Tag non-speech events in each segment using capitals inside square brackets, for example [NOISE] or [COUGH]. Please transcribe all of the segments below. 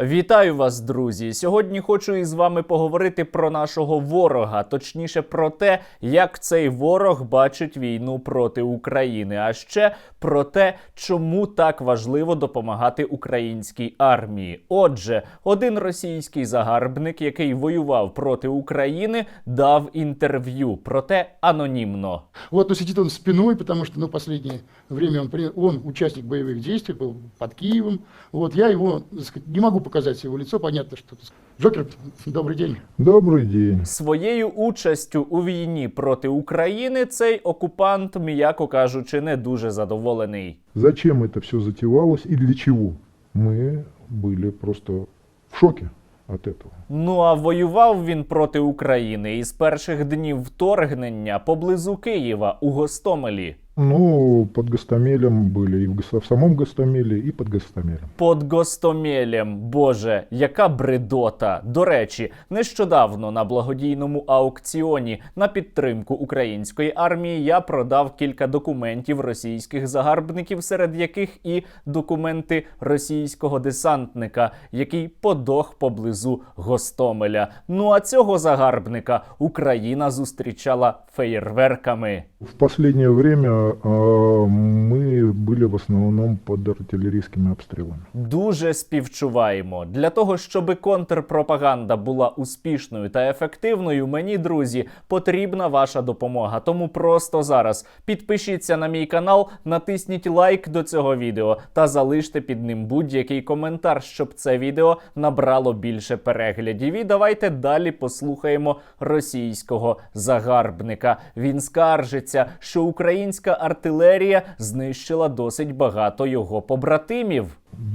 Вітаю вас, друзі! Сьогодні хочу із вами поговорити про нашого ворога, точніше про те, як цей ворог бачить війну проти України, а ще про те, чому так важливо допомагати українській армії. Отже, один російський загарбник, який воював проти України, дав інтерв'ю, проте анонімно. Вот, но сидит он спиной, потому что, ну, последнее время он, при- он участник боевых действий, был под Киевом. Вот, я сказать, не могу показать его лицо, понятно, что... так сказать. Джокер, [LAUGHS] добрый день. Добрый день. Своєю участю у війні проти України цей окупант, м'яко кажучи, не дуже задоволений. Зачем это все затевалось и для чего? Мы были просто в шоке от этого. Ну а воював він проти України із перших днів вторгнення поблизу Києва у Гостомелі. Ну, под Гостомелем были и в, в самом Гостомеле, и под Гостомелем. Под Гостомелем, боже, яка бредота. До речі, нещодавно на благодійному аукціоні на підтримку української армії я продав кілька документів російських загарбників, серед яких і документи російського десантника, який подох поблизу Гостомеля. Ну а цього загарбника Україна зустрічала феєрверками. В последнее время мы были в основном под артиллерийскими обстрелами. Дуже співчуваємо. Для того, щоб контрпропаганда була успішною та ефективною, мені, друзі, потрібна ваша допомога. Тому просто зараз підпишіться на мій канал, натисніть лайк до цього відео та залиште під ним будь-який коментар, щоб це відео набрало більше переглядів. І давайте далі послухаємо російського загарбника. Він скаржиться, що українська артилерія знищила досить багато його побратимів.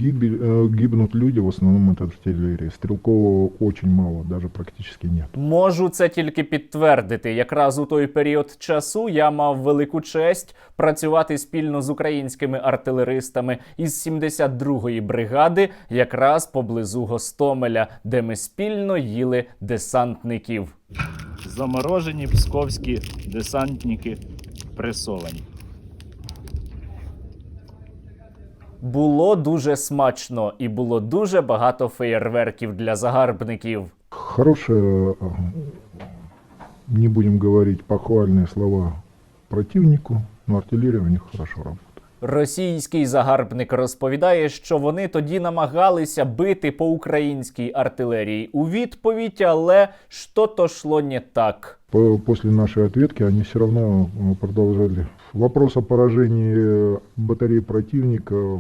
Гибель- э, гибнут люди, в основном это артиллерия. Стрелкового очень мало, даже практически нет. Можу це тільки підтвердити. Якраз у той період часу я мав велику честь працювати спільно з українськими артилеристами із 72-ї бригади, якраз поблизу Гостомеля, де ми спільно їли десантників. Заморожені псковські десантники пресовані. Було дуже смачно і було дуже багато феєрверків для загарбників. Хорошие, э, не будем говорить похвальные слова противнику, но артиллерия у них хорошо работает. Російський загарбник розповідає, що вони тоді намагалися бити по українській артилерії у відповідь, але що-то шло не так. По- После нашей ответки они все равно э, продолжали. Вопрос о поражении э, батареи противника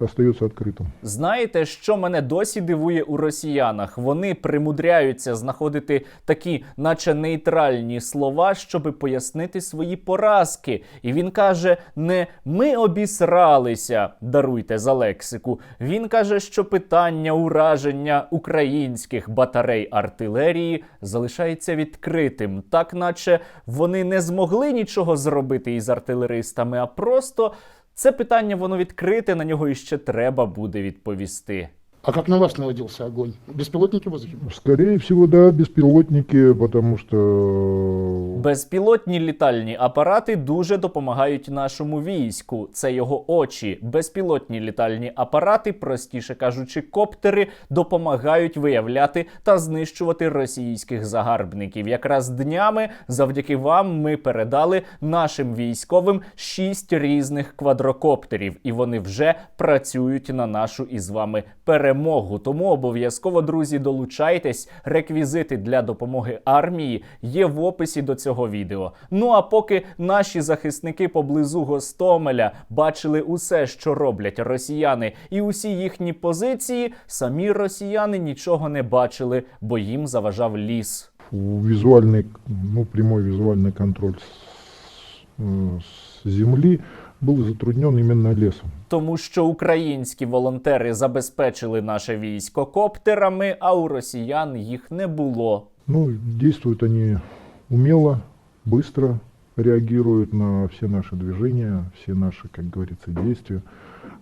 остается открытым. Знаєте, що мене досі дивує у росіянах? Вони примудряються знаходити такі, наче нейтральні слова, щоби пояснити свої поразки. І він каже: не ми обісралися, даруйте за лексику. Він каже, що питання ураження українських батарей артилерії залишається відкритим, так наче вони не змогли нічого зробити із артилеристами, а просто. Це питання воно відкрите, на нього іще треба буде відповісти. А как на вас наводился огонь? Беспилотники в воздухе? Скорее всего, да, беспилотники, потому что Безпілотні літальні апарати дуже допомагають нашому війську. Це його очі. Безпілотні літальні апарати, простіше кажучи, коптери, допомагають виявляти та знищувати російських загарбників. Якраз днями, завдяки вам, ми передали нашим військовим шість різних квадрокоптерів, і вони вже працюють на нашу із вами перемогу Тому обов'язково, друзі, долучайтесь. Реквізити для допомоги армії є в описі до цього відео. Ну а поки наші захисники поблизу Гостомеля бачили усе, що роблять росіяни, і усі їхні позиції, самі росіяни нічого не бачили, бо їм заважав ліс. визуальный, ну, прямой визуальный контроль с, э, с земли был затруднен именно лесом. Тому що українські волонтери забезпечили наше військо коптерами, а у росіян їх не було. Ну, действуют они умело, быстро реагируют на все наши движения, все наши, как говорится, действия.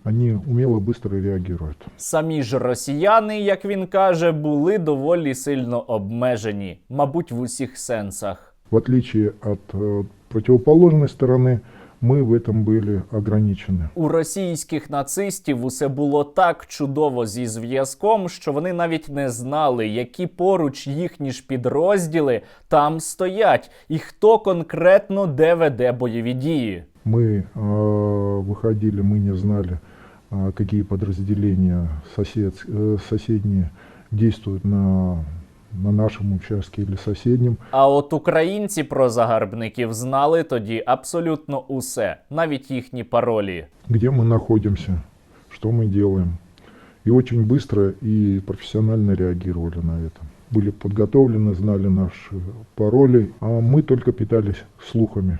Они умело, быстро реагируют. Самі ж росіяни, як він каже, були доволі сильно обмежені, мабуть, в усіх сенсах. В отличие от э, противоположной стороны, мы в этом были ограничены. У російських нацистів усе було так чудово зі зв'язком, що вони навіть не знали, які поруч їхні ж підрозділи там стоять, і хто конкретно де веде бойові дії. Мы э, выходили, мы не знали, э, какие подразделения сосед, э, соседние действуют на, на нашем участке или соседнем. А от українці про загарбників знали тоді абсолютно усе, навіть їхні паролі. где мы находимся, что мы делаем. И очень быстро и профессионально реагировали на это. Были подготовлены, знали наши пароли, а мы только питались слухами.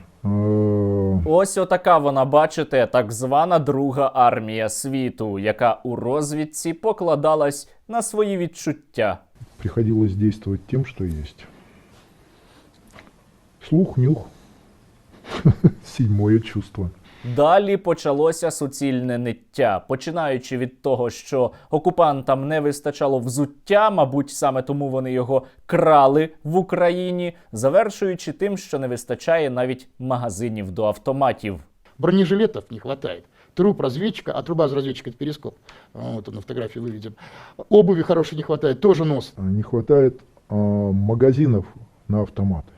Ось отака вона, бачите, так звана Друга армія світу, яка у розвідці покладалась на свої відчуття. Приходилось действовать тим, що є. Слух, нюх, [LAUGHS] седьмое чувство. Далі почалося суцільне ниття, починаючи від того, що окупантам не вистачало взуття, мабуть, саме тому вони його крали в Україні, завершуючи тим, що не вистачає навіть магазинів до автоматів. Бронежилетов не хватает. Труп разведчика, а труба из разведчика это перископ. Вот он на фотографии выведен. Обуви хорошей не хватает, тоже нос. А Не хватает а, магазинов на автоматы.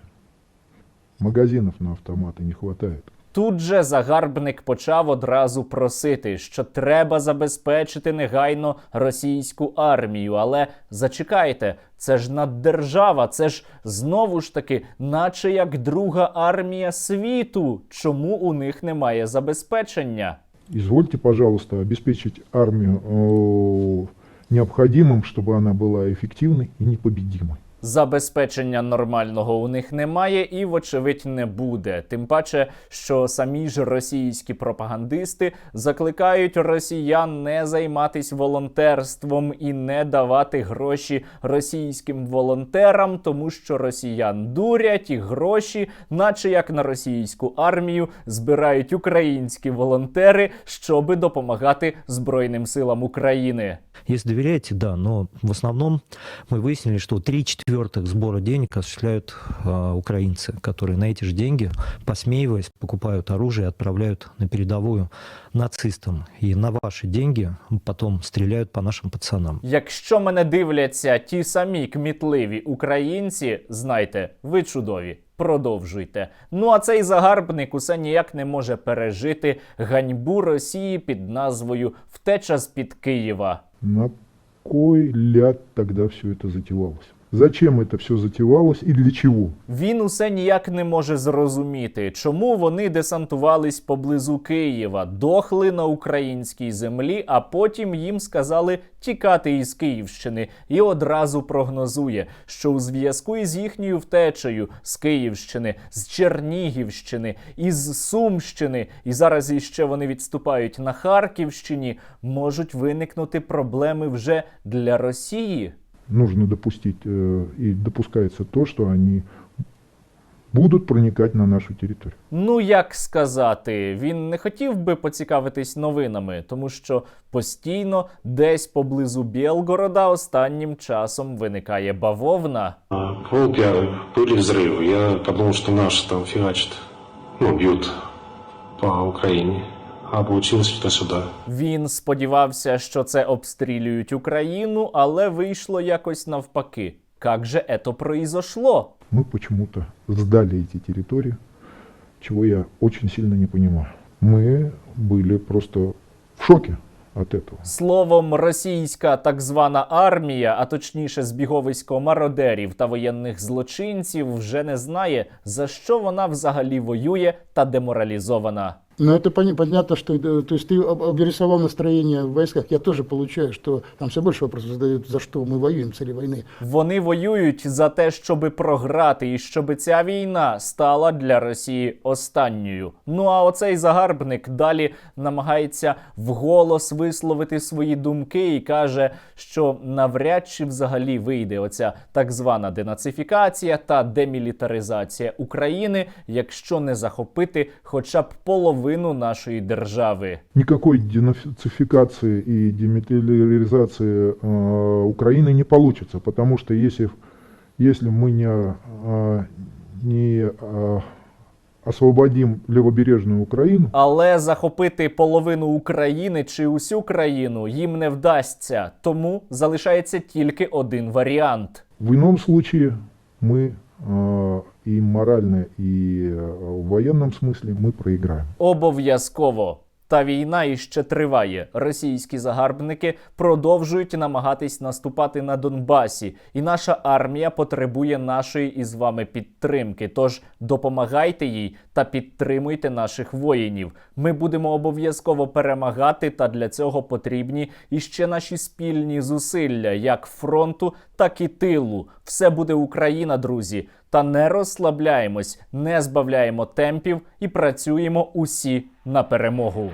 Магазинов на автоматы не хватает. Тут же загарбник почав одразу просити, що треба забезпечити негайно російську армію. Але зачекайте, це ж наддержава, це ж знову ж таки, наче як друга армія світу. Чому у них немає забезпечення? Извольте, пожалуйста, обеспечить армию э, необходимым, чтобы она была эффективной и непобедимой. Забезпечення нормального у них немає і, вочевидь, не буде. Тим паче, що самі ж російські пропагандисти закликають росіян не займатись волонтерством і не давати гроші російським волонтерам, тому що росіян дурять і гроші, наче як на російську армію, збирають українські волонтери, щоби допомагати Збройним силам України. Якщо довіряєте, да, але в основному ми вияснили, що 3 в-четвертых, сбора денег осуществляют а, украинцы, которые на эти же деньги, посмеиваясь, покупают оружие и отправляют на передовую нацистам. И на ваши деньги потом стреляют по нашим пацанам. Якщо мене дивляться ті самі кмітливі українці, знайте, ви чудові. Продовжуйте. Ну а цей загарбник усе ніяк не може пережити ганьбу Росії під назвою Втеча з під Києва. На кой ляд тоді все це затівалося? Зачем это все затевалось и для чего? Він усе ніяк не може зрозуміти, чому вони десантувались поблизу Києва, дохли на українській землі, а потім їм сказали тікати із Київщини, і одразу прогнозує, що у зв'язку із їхньою втечею з Київщини, з Чернігівщини, із Сумщини, і зараз іще вони відступають на Харківщині, можуть виникнути проблеми вже для Росії Нужно допустить, э, и допускается то, что они будут проникать на нашу территорию. Ну як сказати, він не хотів би поцікавитись новинами, тому що постійно десь поблизу Білгорода останнім часом виникає бавовна. А, Волки были взрывы. Я подумал, что наши там фигачат, ну, бьют по Украине. А получилось что сюда. Він сподівався, що це обстрілюють Україну, але вийшло якось навпаки. Как же это произошло? Мы почему-то сдали эти территории, чего я очень сильно не понимаю. Мы были просто в шоке от этого. Словом, російська так звана армія, а точніше збіговисько мародерів та воєнних злочинців, вже не знає, за що вона взагалі воює та деморалізована. Но это пони- понятно, что э, то есть ты об- обрисовал настроение в войсках, я тоже получаю, что там все больше вопросов задают, за что мы воюем, цели войны. Вони воюють за те, щоби програти, і щоби ця війна стала для Росії останньою. Ну а оцей загарбник далі намагається вголос висловити свої думки і каже, що навряд чи взагалі вийде оця так звана денацифікація та демілітаризація України, якщо не захопити хоча б половину нашої держави. Никакой денацификации и демилитаризации э, Украины не получится, потому что если, если мы не, э, не э, освободим левобережную Украину, Але захопити половину України чи усю країну їм не вдасться. Тому залишається тільки один варіант. в ином случае мы э, и морально, и э, в военном смысле мы проиграем. Обов'язково. Та війна іще триває. Російські загарбники продовжують намагатись наступати на Донбасі, і наша армія потребує нашої із вами підтримки. Тож допомагайте їй та підтримуйте наших воїнів. Ми будемо обов'язково перемагати, та для цього потрібні іще наші спільні зусилля, як фронту, так і тилу. Все буде Україна, друзі. Та не розслабляємось, не збавляємо темпів і працюємо усі на перемогу.